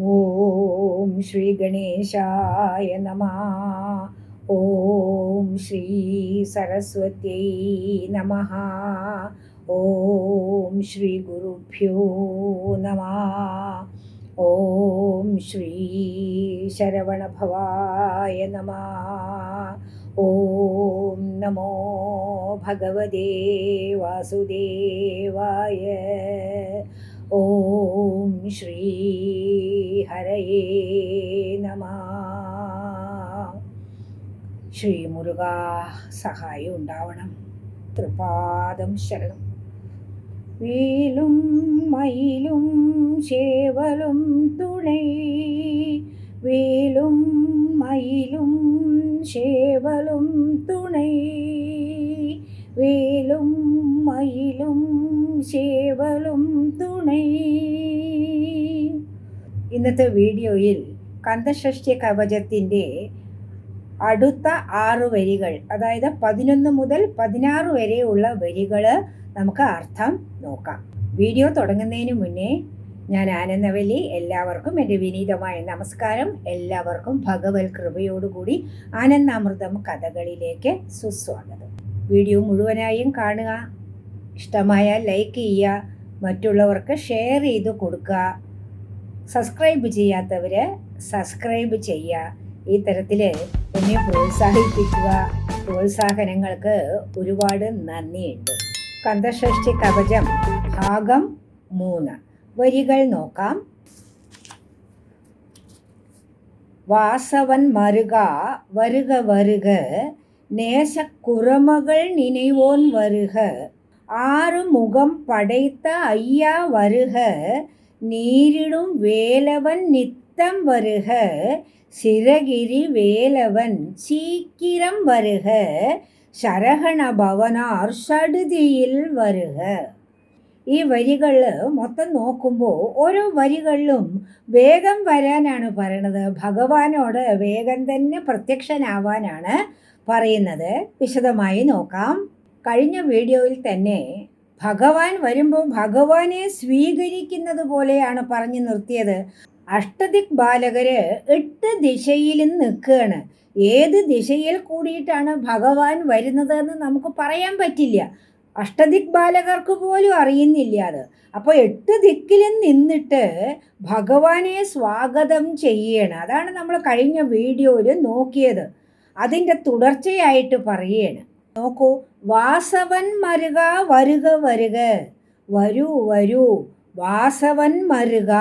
ഓം ശ്രീ ഗണേശായ നമ ഓം ശ്രീ സരസ്വത്യൈ നമ ഓം ശ്രീ ഗുരുഭ്യോ നമ ഓം ശ്രീ ശരവണഭവായ നമ ഓം നമോ ഭഗവതേ വാസുദേവായ ഓം ശ്രീ ഹരയേ നമ. ശ്രീ മുരുക സഹായം ഉണ്ടാവണം. തൃപാദം ശരണം. വീലും മയിലും ചേവലും തുണൈ. വീലും മയിലും ചേവലും തുണை. വേലും മയിലും ചേവലും തുണൈ. ഇന്നത്തെ വീഡിയോയിൽ കന്തഷഷ്ടി കവചത്തിന്റെ അടുത്ത ആറ് വരികൾ അതായത് പതിനൊന്ന് മുതൽ പതിനാറ് വരെയുള്ള വരികൾ നമുക്ക് അർത്ഥം നോക്കാം. വീഡിയോ തുടങ്ങുന്നതിന് മുന്നേ ഞാൻ ആനന്ദവല്ലി എല്ലാവർക്കും എന്റെ വിനീതമായ നമസ്കാരം എല്ലാവർക്കും ഭഗവത് കൃപയോടുകൂടി ആനന്ദാമൃതം കഥകളിലേക്ക് സുസ്വാഗതം. വീഡിയോ മുഴുവനായും കാണുക. ഇഷ്ടമായ ലൈക്ക് ചെയ്യുക. മറ്റുള്ളവർക്ക് ഷെയർ ചെയ്ത് കൊടുക്കുക. സബ്സ്ക്രൈബ് ചെയ്യാത്തവർ സബ്സ്ക്രൈബ് ചെയ്യുക. ഈ തരത്തിൽ എന്നെ പ്രോത്സാഹിപ്പിക്കുക. പ്രോത്സാഹനങ്ങൾക്ക് ഒരുപാട് നന്ദിയുണ്ട്. കന്തഷ്ഠി കവചം ഭാഗം മൂന്ന്. വരികൾ നോക്കാം. വാസവൻ മറുക വരുക വരുക. நேச குரமகள் நினைவோன் வருக ஆறு முகம் படைத்த ஐயா வருக நீரிடும் வேலவன் நித்தம் வருக சிறகிரி வேலவன் சீக்கிரம் வருக ശരഹണ ഭവനാർ ഷടുതിയിൽ വരുക ഈ വരികൾ മൊത്തം നോക്കുമ്പോൾ ഓരോ വരികളിലും വേഗം വരാനാണ് പറയണത് ഭഗവാനോട് വേഗം തന്നെ പ്രത്യക്ഷനാവാനാണ് പറയുന്നത് വിശദമായി നോക്കാം. കഴിഞ്ഞ വീഡിയോയിൽ തന്നെ ഭഗവാൻ വരുമ്പോൾ ഭഗവാനെ സ്വീകരിക്കുന്നത് പോലെയാണ് പറഞ്ഞു നിർത്തിയത്. അഷ്ടദിക് ബാലകര് എട്ട് ദിശയിലും നിൽക്കുകയാണ്. ഏത് ദിശയിൽ കൂടിയിട്ടാണ് ഭഗവാൻ വരുന്നതെന്ന് നമുക്ക് പറയാൻ പറ്റില്ല. അഷ്ടദിക് ബാലകർക്ക് പോലും അറിയുന്നില്ല അത്. അപ്പോൾ എട്ട് ദിക്കിലും നിന്നിട്ട് ഭഗവാനെ സ്വാഗതം ചെയ്യണം. അതാണ് നമ്മൾ കഴിഞ്ഞ വീഡിയോയിൽ നോക്കിയത്. അതിന്റെ തുടർച്ചയായിട്ട് പറയുകയാണ്. നോക്കൂ വാസവൻ മരുക വരുക വരുക. വരൂ വരൂ. വാസവൻ മരുക.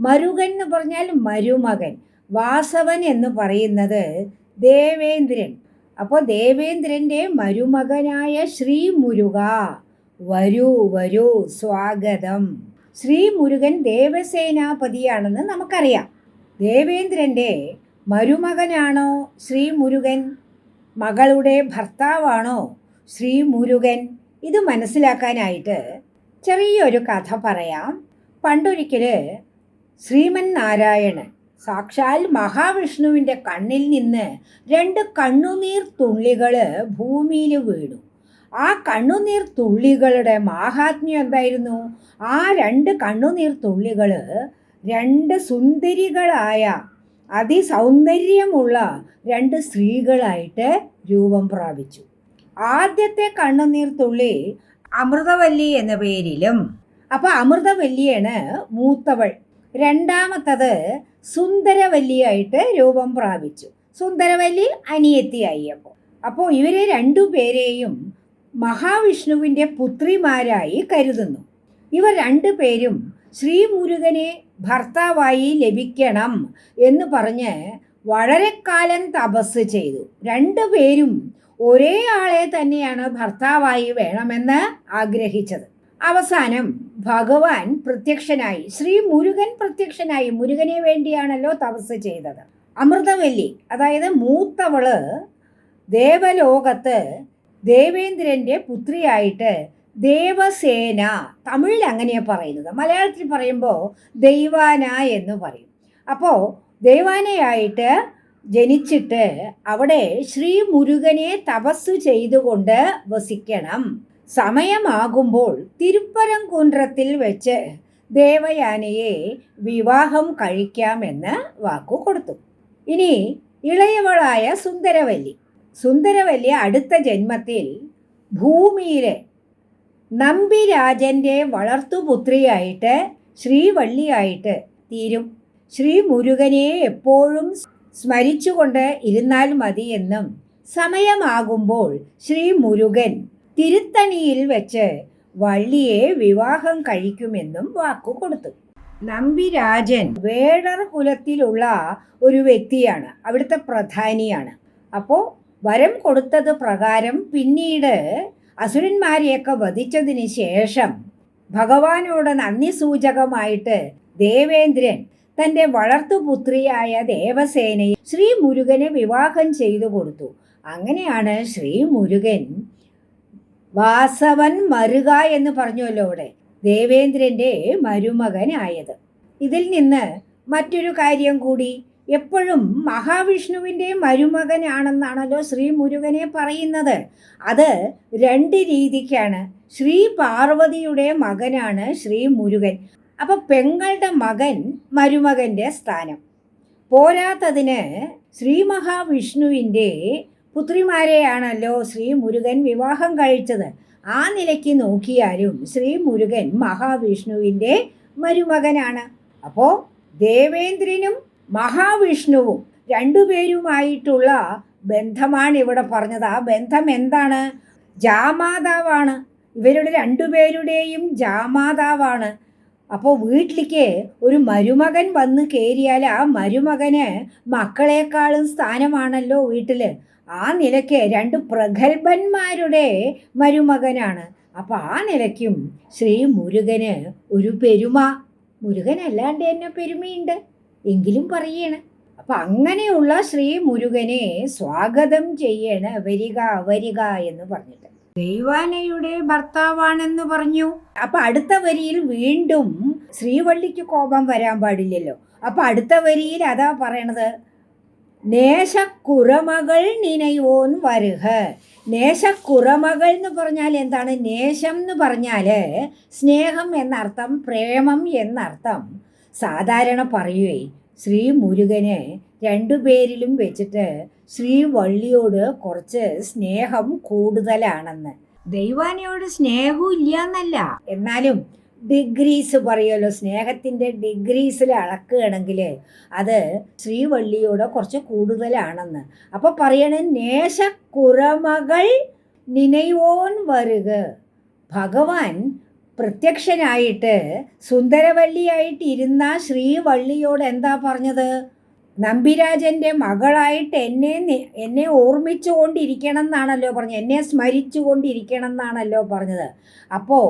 മരുകൻ എന്ന് പറഞ്ഞാൽ മരുമകൻ. വാസവൻ എന്ന് പറയുന്നത് ദേവേന്ദ്രൻ. അപ്പോൾ ദേവേന്ദ്രന്റെ മരുമകനായ ശ്രീ മുരുക. വരൂ വരൂ. സ്വാഗതം. ശ്രീ മുരുകൻ ദേവസേനാപതിയാണെന്ന് നമുക്കറിയാം. ദേവേന്ദ്രന്റെ മരുമകനാണോ ശ്രീ മുരുകൻ മകളുടെ ഭർത്താവാണോ ശ്രീ മുരുകൻ ഇത് മനസ്സിലാക്കാനായിട്ട് ചെറിയൊരു കഥ പറയാം. പണ്ടൊരിക്കൽ ശ്രീമൻ നാരായണൻ സാക്ഷാൽ മഹാവിഷ്ണുവിന്റെ കണ്ണിൽ നിന്ന് രണ്ട് കണ്ണുനീർ തുള്ളികൾ ഭൂമിയിൽ വീണു. ആ കണ്ണുനീർ തുള്ളികളുടെ മാഹാത്മ്യം എന്തായിരുന്നു? ആ രണ്ട് കണ്ണുനീർ തുള്ളികൾ രണ്ട് സുന്ദരികളായ അതിസൗന്ദര്യമുള്ള രണ്ട് സ്ത്രീകളായിട്ട് രൂപം പ്രാപിച്ചു. ആദ്യത്തെ കണ്ണുനീർ തുള്ളി അമൃതവല്ലി എന്ന പേരിലും അപ്പോൾ അമൃതവല്ലിയാണ് മൂത്തവൾ. രണ്ടാമത്തത് സുന്ദരവല്ലിയായിട്ട് രൂപം പ്രാപിച്ചു. സുന്ദരവല്ലി അനിയത്തിയായി അപ്പോൾ അപ്പോൾ ഇവരെ രണ്ടു പേരെയും മഹാവിഷ്ണുവിന്റെ പുത്രിമാരായി കരുതുന്നു. ഇവർ രണ്ടുപേരും ശ്രീമുരുകനെ ഭർത്താവായി ലഭിക്കണം എന്ന് പറഞ്ഞ് വളരെ കാലം തപസ് ചെയ്തു. രണ്ടുപേരും ഒരേ ആളെ തന്നെയാണ് ഭർത്താവായി വേണമെന്ന് ആഗ്രഹിച്ചത്. അവസാനം ഭഗവാൻ പ്രത്യക്ഷനായി ശ്രീ മുരുകൻ പ്രത്യക്ഷനായി മുരുകനെ വേണ്ടിയാണല്ലോ തപസ് ചെയ്തത്. അമൃതവല്ലി അതായത് മൂത്തവൾ ദേവലോകത്ത് ദേവേന്ദ്രന്റെ പുത്രിയായിട്ട് ദേവസേന. തമിഴിൽ അങ്ങനെയാണ് പറയുന്നത്. മലയാളത്തിൽ പറയുമ്പോൾ ദൈവാന എന്ന് പറയും. അപ്പോൾ ദൈവാനയായിട്ട് ജനിച്ചിട്ട് അവിടെ ശ്രീ മുരുകനെ തപസ് ചെയ്തുകൊണ്ട് വസിക്കണം. സമയമാകുമ്പോൾ തിരുപ്പരംകുன்றത്തിൽ വെച്ച് ദേവയാനയെ വിവാഹം കഴിക്കാമെന്ന് വാക്കു കൊടുത്തു. ഇനി ഇളയവളായ സുന്ദരവല്ലി. സുന്ദരവല്ലി അടുത്ത ജന്മത്തിൽ ഭൂമിയിലെ നമ്പിരാജന്റെ വളർത്തുപുത്രിയായിട്ട് ശ്രീവള്ളിയായിട്ട് തീരും. ശ്രീ മുരുകനെ എപ്പോഴും സ്മരിച്ചുകൊണ്ട് ഇരുന്നാൽ മതിയെന്നും സമയമാകുമ്പോൾ ശ്രീ മുരുകൻ തിരുത്തണിയിൽ വെച്ച് വള്ളിയെ വിവാഹം കഴിക്കുമെന്നും വാക്കു കൊടുത്തു നമ്പിരാജൻ വേടർ കുലത്തിലുള്ള ഒരു വ്യക്തിയാണ്. അവിടുത്തെ പ്രധാനിയാണ്. അപ്പോൾ വരം കൊടുത്തത് പ്രകാരം പിന്നീട് അസുരന്മാരെയൊക്കെ വധിച്ചതിന് ശേഷം ഭഗവാനോട് നന്ദി സൂചകമായിട്ട് ദേവേന്ദ്രൻ തന്റെ വളർത്തുപുത്രിയായ ദേവസേനയെ ശ്രീ മുരുകനെ വിവാഹം ചെയ്തു കൊടുത്തു. അങ്ങനെയാണ് ശ്രീ മുരുകൻ വാസവൻ മരുക എന്ന് പറഞ്ഞുവല്ലോ അവിടെ. ദേവേന്ദ്രന്റെ മരുമകനായത്. ഇതിൽ നിന്ന് മറ്റൊരു കാര്യം കൂടി എപ്പോഴും മഹാവിഷ്ണുവിന്റെ മരുമകനാണെന്നാണല്ലോ ശ്രീ മുരുകനെ പറയുന്നത്. അത് രണ്ട് രീതിക്കാണ്. ശ്രീ പാർവതിയുടെ മകനാണ് ശ്രീ മുരുകൻ അപ്പോൾ പെങ്ങളുടെ മകൻ മരുമകന്റെ സ്ഥാനം. പോരാത്തതിന് ശ്രീ മഹാവിഷ്ണുവിന്റെ പുത്രിമാരെയാണല്ലോ ശ്രീ മുരുകൻ വിവാഹം കഴിച്ചത്. ആ നിലയ്ക്ക് നോക്കിയാലും ശ്രീ മുരുകൻ മഹാവിഷ്ണുവിന്റെ മരുമകനാണ്. അപ്പോൾ ദേവേന്ദ്രനും മഹാവിഷ്ണുവും രണ്ടുപേരുമായിട്ടുള്ള ബന്ധമാണ് ഇവിടെ പറഞ്ഞത്. ആ ബന്ധം എന്താണ്? ജാമാതാവാണ്. ഇവരുടെ രണ്ടുപേരുടെയും ജാമാതാവാണ്. അപ്പോൾ വീട്ടിലേക്ക് ഒരു മരുമകൻ വന്ന് കയറിയാൽ ആ മരുമകന് മക്കളെക്കാളും സ്ഥാനമാണല്ലോ വീട്ടിൽ ആ നിലയ്ക്ക് രണ്ട് പ്രഗത്ഭന്മാരുടെ മരുമകനാണ്. അപ്പോൾ ആ നിലയ്ക്കും ശ്രീ മുരുകന് ഒരു പെരുമ. മുരുകൻ അല്ലാണ്ട് തന്നെ പെരുമയുണ്ട്. എങ്കിലും പറയണ. അപ്പം അങ്ങനെയുള്ള ശ്രീ മുരുകനെ സ്വാഗതം ചെയ്യണ വരിക വരിക എന്ന് പറഞ്ഞിട്ട്. ദൈവാനയുടെ ഭർത്താവാണെന്ന് പറഞ്ഞു. അപ്പൊ അടുത്ത വരിയിൽ വീണ്ടും ശ്രീവള്ളിക്ക് കോപം വരാൻ പാടില്ലല്ലോ. അപ്പൊ അടുത്ത വരിയിൽ അതാ പറയണത്? നേശക്കുറമകൾ നിനയോൻ വരുക നേശക്കുറമകൾ എന്ന് പറഞ്ഞാൽ എന്താണ്? നേശം എന്ന് പറഞ്ഞാൽ സ്നേഹം എന്നർത്ഥം പ്രേമം എന്നർത്ഥം. സാധാരണ പറയുവേ ശ്രീ മുരുകന് രണ്ടുപേരിലും വെച്ചിട്ട് ശ്രീ വള്ളിയോട് കുറച്ച് സ്നേഹം കൂടുതലാണെന്ന്. ദൈവാനയോട് സ്നേഹവും ഇല്ല എന്നല്ല എന്നാലും ഡിഗ്രീസ് പറയുമല്ലോ സ്നേഹത്തിന്റെ ഡിഗ്രീസിൽ അളക്കുകയാണെങ്കിൽ അത് ശ്രീവള്ളിയോട് കുറച്ച് കൂടുതലാണെന്ന്. അപ്പോൾ പറയണ നേശക്കുറമകൾ നിനയോൻ വരുക. ഭഗവാൻ പ്രത്യക്ഷനായിട്ട് സുന്ദരവല്ലിയായിട്ട് ഇരുന്ന ശ്രീവള്ളിയോട് എന്താ പറഞ്ഞത്? നമ്പിരാജന്റെ മകളായിട്ട് എന്നെ എന്നെ ഓർമ്മിച്ചുകൊണ്ടിരിക്കണം എന്നാണല്ലോ പറഞ്ഞത്. എന്നെ സ്മരിച്ചുകൊണ്ടിരിക്കണം എന്നാണല്ലോ പറഞ്ഞത്. അപ്പോൾ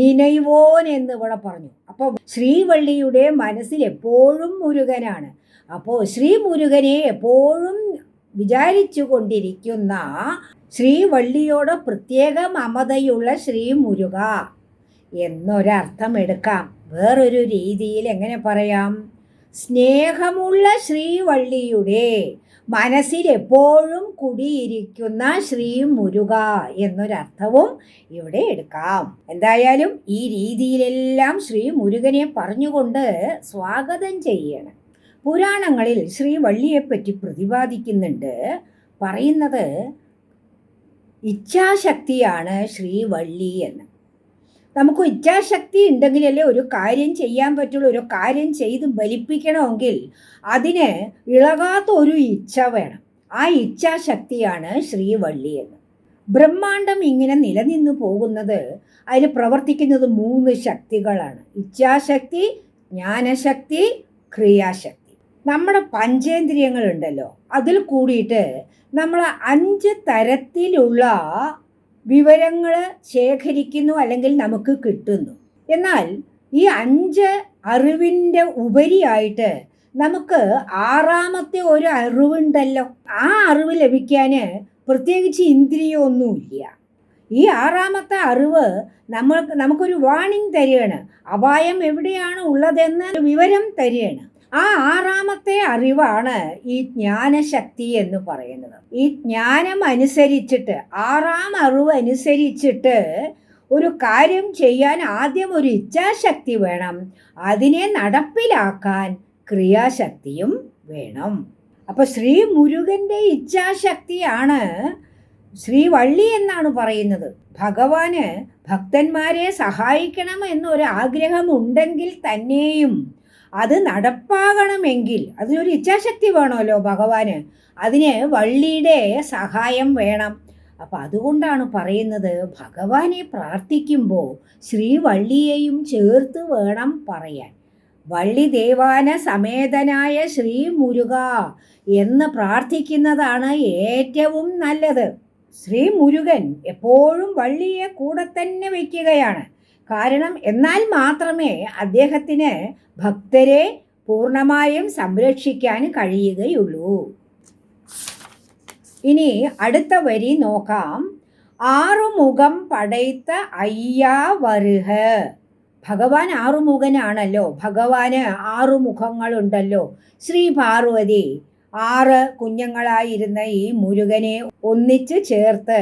നിനൈവോൻ എന്ന് ഇവിടെ പറഞ്ഞു. അപ്പോൾ ശ്രീവള്ളിയുടെ മനസ്സിൽ എപ്പോഴും മുരുകനാണ്. അപ്പോൾ ശ്രീ മുരുകനെ എപ്പോഴും വിചാരിച്ചു കൊണ്ടിരിക്കുന്ന ശ്രീവള്ളിയോട് പ്രത്യേക മമതയുള്ള ശ്രീ മുരുക എന്നൊരർത്ഥം എടുക്കാം. വേറൊരു രീതിയിൽ എങ്ങനെ പറയാം? സ്നേഹമുള്ള ശ്രീവള്ളിയുടെ മനസ്സിൽ എപ്പോഴും കുടിയിരിക്കുന്ന ശ്രീ മുരുക എന്നൊരർത്ഥവും ഇവിടെ എടുക്കാം. എന്തായാലും ഈ രീതിയിലെല്ലാം ശ്രീ മുരുകനെ പറഞ്ഞുകൊണ്ട് സ്വാഗതം ചെയ്യണം. പുരാണങ്ങളിൽ ശ്രീ വള്ളിയെപ്പറ്റി പ്രതിപാദിക്കുന്നുണ്ട്. പറയുന്നത് ഇച്ഛാശക്തിയാണ് ശ്രീവള്ളി എന്ന്. നമുക്ക് ഇച്ഛാശക്തി ഉണ്ടെങ്കിലല്ലേ ഒരു കാര്യം ചെയ്യാൻ പറ്റുള്ളൂ ഒരു കാര്യം ചെയ്ത് ബലിപ്പിക്കണമെങ്കിൽ അതിന് ഇളകാത്ത ഒരു ഇച്ഛ വേണം. ആ ഇച്ഛാശക്തിയാണ് ശ്രീവള്ളി എന്ന്. ബ്രഹ്മാണ്ടം ഇങ്ങനെ നിലനിന്നു പോകുന്നത് അതിൽ പ്രവർത്തിക്കുന്നത് മൂന്ന് ശക്തികളാണ്. ഇച്ഛാശക്തി ജ്ഞാനശക്തി ക്രിയാശക്തി. നമ്മുടെ പഞ്ചേന്ദ്രിയങ്ങളുണ്ടല്ലോ അതിൽ കൂടിയിട്ട് നമ്മൾ അഞ്ച് തരത്തിലുള്ള വിവരങ്ങൾ ശേഖരിക്കുന്നു അല്ലെങ്കിൽ നമുക്ക് കിട്ടുന്നു. എന്നാൽ ഈ അഞ്ച് അറിവിന്റെ ഉപരിയായിട്ട് നമുക്ക് ആറാമത്തെ ഒരു അറിവുണ്ടല്ലോ. ആ അറിവ് ലഭിക്കാൻ പ്രത്യേകിച്ച് ഇന്ദ്രിയമൊന്നുമില്ല ഈ ആറാമത്തെ അറിവ് നമ്മൾ നമുക്കൊരു വാണിംഗ് തരികയാണ്. അപായം എവിടെയാണ് ഉള്ളതെന്ന് വിവരം തരികയാണ്. ആ ആറാമത്തെ അറിവാണ് ഈ ജ്ഞാനശക്തി എന്ന് പറയുന്നത്. ഈ ജ്ഞാനം അനുസരിച്ചിട്ട് ആറാം അറിവ് അനുസരിച്ചിട്ട് ഒരു കാര്യം ചെയ്യാൻ ആദ്യം ഒരു ഇച്ഛാശക്തി വേണം. അതിനെ നടപ്പിലാക്കാൻ ക്രിയാശക്തിയും വേണം. അപ്പോൾ ശ്രീ മുരുകന്റെ ഇച്ഛാശക്തിയാണ് ശ്രീ വള്ളി എന്നാണ് പറയുന്നത്. ഭഗവാന് ഭക്തന്മാരെ സഹായിക്കണം എന്നൊരു ആഗ്രഹം ഉണ്ടെങ്കിൽ തന്നെയും അത് നടപ്പാകണമെങ്കിൽ അതിനൊരു ഇച്ഛാശക്തി വേണമല്ലോ ഭഗവാന്. അതിന് വള്ളിയുടെ സഹായം വേണം. അപ്പം അതുകൊണ്ടാണ് പറയുന്നത് ഭഗവാനെ പ്രാർത്ഥിക്കുമ്പോൾ ശ്രീവള്ളിയെയും ചേർത്ത് വേണം പറയാൻ. വള്ളി ദേവാന സമേതനായ ശ്രീ മുരുക എന്ന് പ്രാർത്ഥിക്കുന്നതാണ് ഏറ്റവും നല്ലത്. ശ്രീ മുരുകൻ എപ്പോഴും വള്ളിയെ കൂടെ തന്നെ വയ്ക്കുകയാണ് കാരണം എന്നാൽ മാത്രമേ അദ്ദേഹത്തിന് ഭക്തരെ പൂർണമായും സംരക്ഷിക്കാൻ കഴിയുകയുള്ളൂ. ഇനി അടുത്ത വരി നോക്കാം. ആറുമുഖം പടയ്ത്ത അയ്യാ ഭഗവാൻ ആറുമുഖനാണല്ലോ. ഭഗവാന് ആറുമുഖങ്ങളുണ്ടല്ലോ. ശ്രീ പാർവതി ആറ് കുഞ്ഞുങ്ങളായിരുന്ന ഈ മുരുകനെ ഒന്നിച്ച് ചേർത്ത്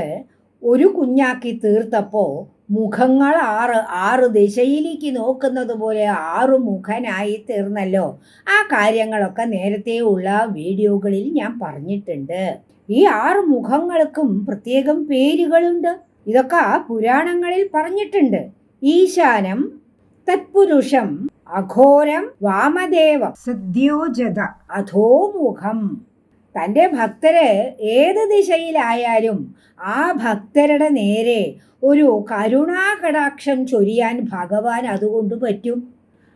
ഒരു കുഞ്ഞാക്കി തീർത്തപ്പോൾ മുഖങ്ങൾ ആറ് ആറ് ദിശയിലേക്ക് നോക്കുന്നത് പോലെ ആറു മുഖനായി തീർന്നല്ലോ. ആ കാര്യങ്ങളൊക്കെ നേരത്തെ ഉള്ള വീഡിയോകളിൽ ഞാൻ പറഞ്ഞിട്ടുണ്ട്. ഈ ആറ് മുഖങ്ങൾക്കും പ്രത്യേകം പേരുകളുണ്ട്. ഇതൊക്കെ പുരാണങ്ങളിൽ പറഞ്ഞിട്ടുണ്ട്. ഈശാനം തത്പുരുഷം അഘോരം വാമദേവം സദ്യോജത അധോമുഖം തന്റെ ഭക്തര് ഏത് ദിശയിലായാലും ആ ഭക്തരുടെ നേരെ ഒരു കരുണാകടാക്ഷം ചൊരിയാൻ ഭഗവാൻ അതുകൊണ്ട് പറ്റും.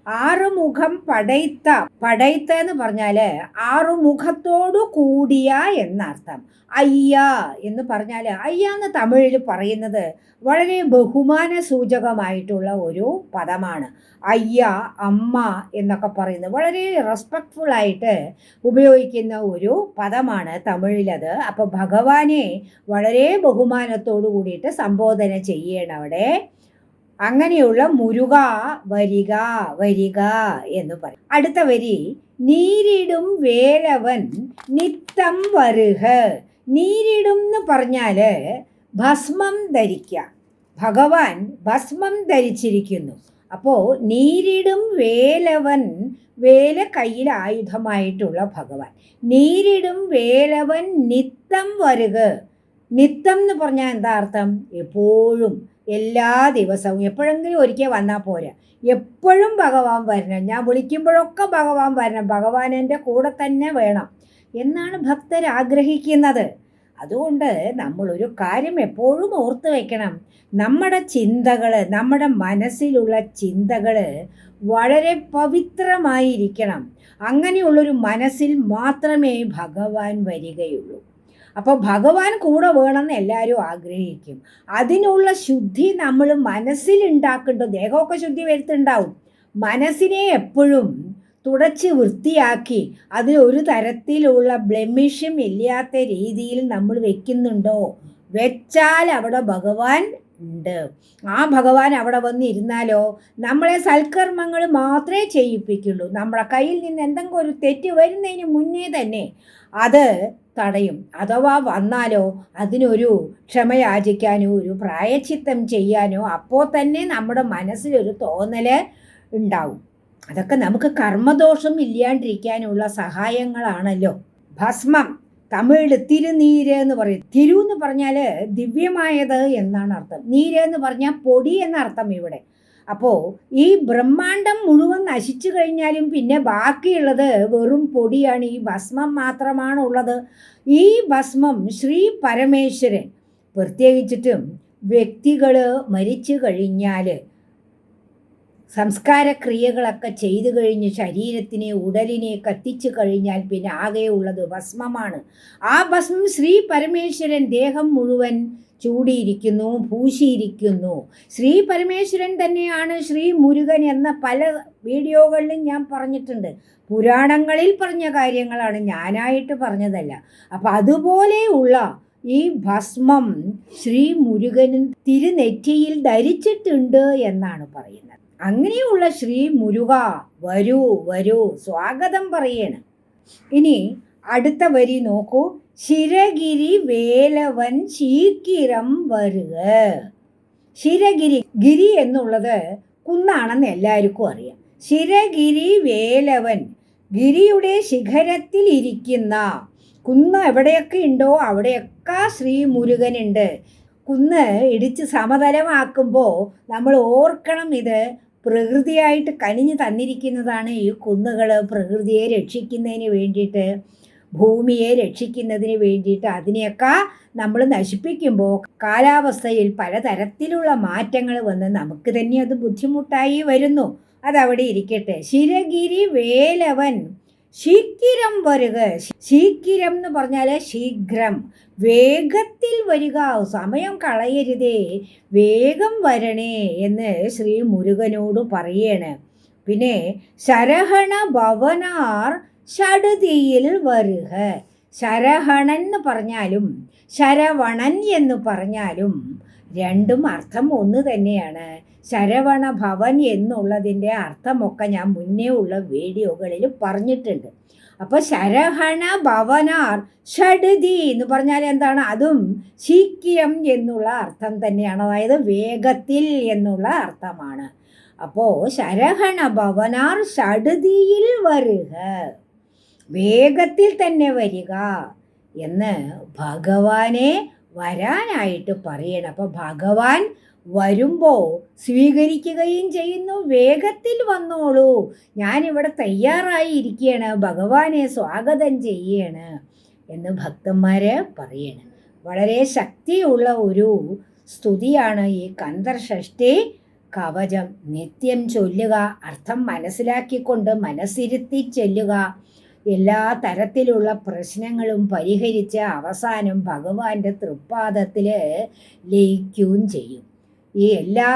ആറുമുഖം പടൈത്ത പടൈത്ത എന്ന് പറഞ്ഞാൽ ആറുമുഖത്തോടു കൂടിയ എന്നർത്ഥം. അയ്യ എന്ന് പറഞ്ഞാൽ അയ്യ എന്ന് തമിഴിൽ പറയുന്നത് വളരെ ബഹുമാന സൂചകമായിട്ടുള്ള ഒരു പദമാണ്. അയ്യ അമ്മ എന്നൊക്കെ പറയുന്നത് വളരെ റെസ്പെക്ട്ഫുൾ ആയിട്ട് ഉപയോഗിക്കുന്ന ഒരു പദമാണ് തമിഴിലത്. അപ്പോൾ ഭഗവാനെ വളരെ ബഹുമാനത്തോടു കൂടിയിട്ട് സംബോധന ചെയ്യണം അവിടെ അങ്ങനെയുള്ള മുരുക വരിക വരിക എന്ന് പറയും. അടുത്ത വരി നീരിടും വേലവൻ നിത്തം വരുക നീരിടും എന്ന് പറഞ്ഞാൽ ഭസ്മം ധരിക്കുക ഭഗവാൻ ഭസ്മം ധരിച്ചിരിക്കുന്നു. അപ്പോൾ നീരിടും വേലവൻ വേല കയ്യിൽ ആയുധമായിട്ടുള്ള ഭഗവാൻ. നീരിടും വേലവൻ നിത്തം വരുക നിത്തം എന്ന് പറഞ്ഞാൽ എന്താ അർത്ഥം? എപ്പോഴും എല്ലാ ദിവസവും എപ്പോഴെങ്കിലും ഒരിക്കൽ വന്നാൽ പോരാ. എപ്പോഴും ഭഗവാൻ വരണം. ഞാൻ വിളിക്കുമ്പോഴൊക്കെ ഭഗവാൻ വരണം. ഭഗവാൻ എന്റെ കൂടെ തന്നെ വേണം. എന്നാണ് ഭക്തർ ആഗ്രഹിക്കുന്നത്. അതുകൊണ്ട് നമ്മളൊരു കാര്യം എപ്പോഴും ഓർത്ത് വയ്ക്കണം നമ്മുടെ ചിന്തകൾ നമ്മുടെ മനസ്സിലുള്ള ചിന്തകൾ വളരെ പവിത്രമായിരിക്കണം. അങ്ങനെയുള്ളൊരു മനസ്സിൽ മാത്രമേ ഭഗവാൻ വരികയുള്ളൂ. അപ്പോൾ ഭഗവാൻ കൂടെ വേണമെന്ന് എല്ലാവരും ആഗ്രഹിക്കും. അതിനുള്ള ശുദ്ധി നമ്മൾ മനസ്സിലുണ്ടാക്കേണ്ട ദേഹമൊക്കെ ശുദ്ധി വരുത്തുണ്ടാവും മനസ്സിനെ എപ്പോഴും തുടച്ച് വൃത്തിയാക്കി അതിൽ ഒരു തരത്തിലുള്ള ബ്ലെമിഷും ഇല്ലാത്ത രീതിയിൽ നമ്മൾ വെക്കുന്നുണ്ടോ? വെച്ചാൽ അവിടെ ഭഗവാൻ ഉണ്ട്. ആ ഭഗവാൻ അവിടെ വന്നിരുന്നാലോ? നമ്മളെ സൽക്കർമ്മങ്ങൾ മാത്രമേ ചെയ്യിപ്പിക്കുള്ളൂ. നമ്മുടെ കയ്യിൽ നിന്ന് എന്തെങ്കിലും ഒരു തെറ്റ് വരുന്നതിന് മുന്നേ തന്നെ അത് തടയും. അഥവാ വന്നാലോ അതിനൊരു ക്ഷമയാചിക്കാനോ ഒരു പ്രായച്ചിത്തം ചെയ്യാനോ അപ്പോൾ തന്നെ നമ്മുടെ മനസ്സിലൊരു തോന്നൽ ഉണ്ടാവും. അതൊക്കെ നമുക്ക് കർമ്മദോഷം ഇല്ലാണ്ടിരിക്കാനുള്ള സഹായങ്ങളാണല്ലോ. ഭസ്മം. തമിഴിൽ തിരുനീര് എന്ന് പറയും. തിരു എന്ന് പറഞ്ഞാൽ ദിവ്യമായത് എന്നാണ് അർത്ഥം. നീര് എന്ന് പറഞ്ഞാൽ പൊടി എന്ന അർത്ഥം ഇവിടെ. അപ്പോൾ ഈ ബ്രഹ്മാണ്ടം മുഴുവൻ നശിച്ചു കഴിഞ്ഞാലും പിന്നെ ബാക്കിയുള്ളത് വെറും പൊടിയാണ്. ഈ ഭസ്മം മാത്രമാണ് ഉള്ളത്. ഈ ഭസ്മം ശ്രീ പരമേശ്വരൻ പ്രത്യേകിച്ചിട്ടും വ്യക്തികൾ മരിച്ചു കഴിഞ്ഞാൽ സംസ്കാര ക്രിയകളൊക്കെ ചെയ്തു കഴിഞ്ഞ് ശരീരത്തിനെ ഉടലിനെ കത്തിച്ചു കഴിഞ്ഞാൽ പിന്നെ ആകെയുള്ളത് ഭസ്മമാണ്. ആ ഭസ്മം ശ്രീ പരമേശ്വരൻ ദേഹം മുഴുവൻ ചൂടിയിരിക്കുന്നു പൂശിയിരിക്കുന്നു. ശ്രീ പരമേശ്വരൻ തന്നെയാണ് ശ്രീ മുരുകൻ എന്ന പല വീഡിയോകളിലും ഞാൻ പറഞ്ഞിട്ടുണ്ട്. പുരാണങ്ങളിൽ പറഞ്ഞ കാര്യങ്ങളാണ് ഞാനായിട്ട് പറഞ്ഞതല്ല. അപ്പം അതുപോലെയുള്ള ഈ ഭസ്മം ശ്രീ മുരുകനും തിരുനെറ്റിയിൽ ധരിച്ചിട്ടുണ്ട് എന്നാണ് പറയുന്നത്. അങ്ങനെയുള്ള ശ്രീ മുരുക വരൂ വരൂ സ്വാഗതം പറയണം. ഇനി അടുത്ത വരി നോക്കൂ. ശിരഗിരി വേലവൻ ശീക്കിരം വരുക ശിരഗിരി ഗിരി എന്നുള്ളത് കുന്നാണെന്ന് എല്ലാവർക്കും അറിയാം. ശിരഗിരി വേലവൻ ഗിരിയുടെ ശിഖരത്തിൽ ഇരിക്കുന്ന കുന്ന് എവിടെയൊക്കെ ഉണ്ടോ അവിടെയൊക്കെ ശ്രീ മുരുകനുണ്ട്. കുന്ന് ഇടിച്ച് സമതലമാക്കുമ്പോൾ നമ്മൾ ഓർക്കണം ഇത് പ്രകൃതിയായിട്ട് കനിഞ്ഞു തന്നിരിക്കുന്നതാണ് ഈ കുന്നുകൾ പ്രകൃതിയെ രക്ഷിക്കുന്നതിന് വേണ്ടിയിട്ട് ഭൂമിയെ രക്ഷിക്കുന്നതിന് വേണ്ടിയിട്ട് അതിനെയൊക്കെ നമ്മൾ നശിപ്പിക്കുമ്പോൾ കാലാവസ്ഥയിൽ പലതരത്തിലുള്ള മാറ്റങ്ങൾ വന്ന് നമുക്ക് തന്നെ അത് ബുദ്ധിമുട്ടായി വരുന്നു. അതവിടെ ഇരിക്കട്ടെ. ശിരഗിരി വേലവൻ ശീക്കിരം വരുക. ശീക്കിരം എന്ന് പറഞ്ഞാൽ ശീഘ്രം. വേഗത്തിൽ വരിക. സമയം കളയരുതേ. വേഗം വരണേ എന്ന് ശ്രീ മുരുകനോട് പറയണ്. പിന്നെ ശരഹണ ഭവനാർ ഷടുതിയിൽ വരുക. ശരഹണൻ എന്ന് പറഞ്ഞാലും ശരവണൻ എന്ന് പറഞ്ഞാലും രണ്ടും അർത്ഥം ഒന്ന് തന്നെയാണ്. ശരവണ ഭവൻ എന്നുള്ളതിന്റെ അർത്ഥമൊക്കെ ഞാൻ മുന്നേ ഉള്ള വീഡിയോകളിൽ പറഞ്ഞിട്ടുണ്ട്. അപ്പോൾ ശരഹണ ഭവനാർ ഷഡതി എന്ന് പറഞ്ഞാൽ എന്താണ്? അതും ശീക്യം എന്നുള്ള അർത്ഥം തന്നെയാണ്. അതായത് വേഗത്തിൽ എന്നുള്ള അർത്ഥമാണ്. അപ്പോൾ ശരഹണ ഭവനാർ ഷഡതിയിൽ വരുക. വേഗത്തിൽ തന്നെ വരിക എന്ന് ഭഗവാനെ വരാനായിട്ട് പറയണം. അപ്പോൾ ഭഗവാൻ വരുമ്പോൾ സ്വീകരിക്കുകയും ചെയ്യുന്നു. വേഗത്തിൽ വന്നോളൂ. ഞാനിവിടെ തയ്യാറായി ഇരിക്കുകയാണ്. ഭഗവാനെ സ്വാഗതം ചെയ്യാണ് എന്ന് ഭക്തന്മാർ പറയണം. വളരെ ശക്തിയുള്ള ഒരു സ്തുതിയാണ് ഈ കന്തർഷഷ്ടി കവചം നിത്യം ചൊല്ലുക അർത്ഥം മനസ്സിലാക്കിക്കൊണ്ട് മനസ്സിരുത്തി ചെല്ലുക എല്ലാ തരത്തിലുള്ള പ്രശ്നങ്ങളും പരിഹരിച്ച് അവസാനം ഭഗവാന്റെ തൃപ്പാദത്തിൽ ലയിക്കുകയും ചെയ്യും. ഈ എല്ലാ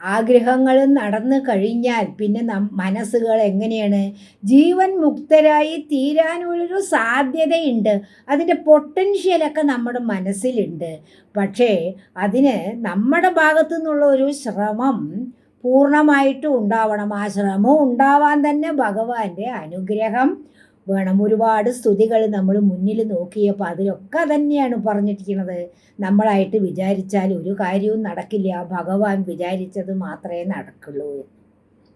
ആഗ്രഹങ്ങളും നടന്നു കഴിഞ്ഞാൽ പിന്നെ നം മനസ്സുകൾ എങ്ങനെയാണ്? ജീവൻ മുക്തരായി തീരാനുള്ളൊരു സാധ്യതയുണ്ട്. അതിന്റെ പൊട്ടൻഷ്യലൊക്കെ നമ്മുടെ മനസ്സിലുണ്ട്. പക്ഷേ അതിന് നമ്മുടെ ഭാഗത്തു നിന്നുള്ള ഒരു ശ്രമം പൂർണമായിട്ടും ഉണ്ടാവണം. ആ ശ്രമം ഉണ്ടാവാൻ തന്നെ ഭഗവാന്റെ അനുഗ്രഹം വേണം. ഒരുപാട് സ്തുതികൾ നമ്മൾ മുന്നിൽ നോക്കിയപ്പോൾ അതിലൊക്കെ തന്നെയാണ് പറഞ്ഞിരിക്കുന്നത്. നമ്മളായിട്ട് വിചാരിച്ചാൽ ഒരു കാര്യവും നടക്കില്ല. ഭഗവാൻ വിചാരിച്ചത് മാത്രമേ നടക്കുള്ളൂ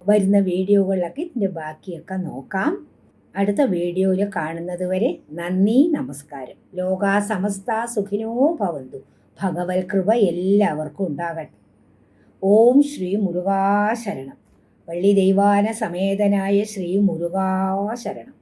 വരുന്ന വീഡിയോകളിലൊക്കെ ഇതിന്റെ ബാക്കിയൊക്കെ നോക്കാം. അടുത്ത വീഡിയോയിൽ കാണുന്നത് വരെ നന്ദി നമസ്കാരം. ലോകാ സമസ്ത സുഖിനോ ഭവന്തു. ഭഗവത് കൃപ എല്ലാവർക്കും ഉണ്ടാകട്ടെ. ഓം ശ്രീ മുരുകാശരണം. വള്ളി ദൈവാന സമേതനായ ശ്രീ മുരുകാശരണം.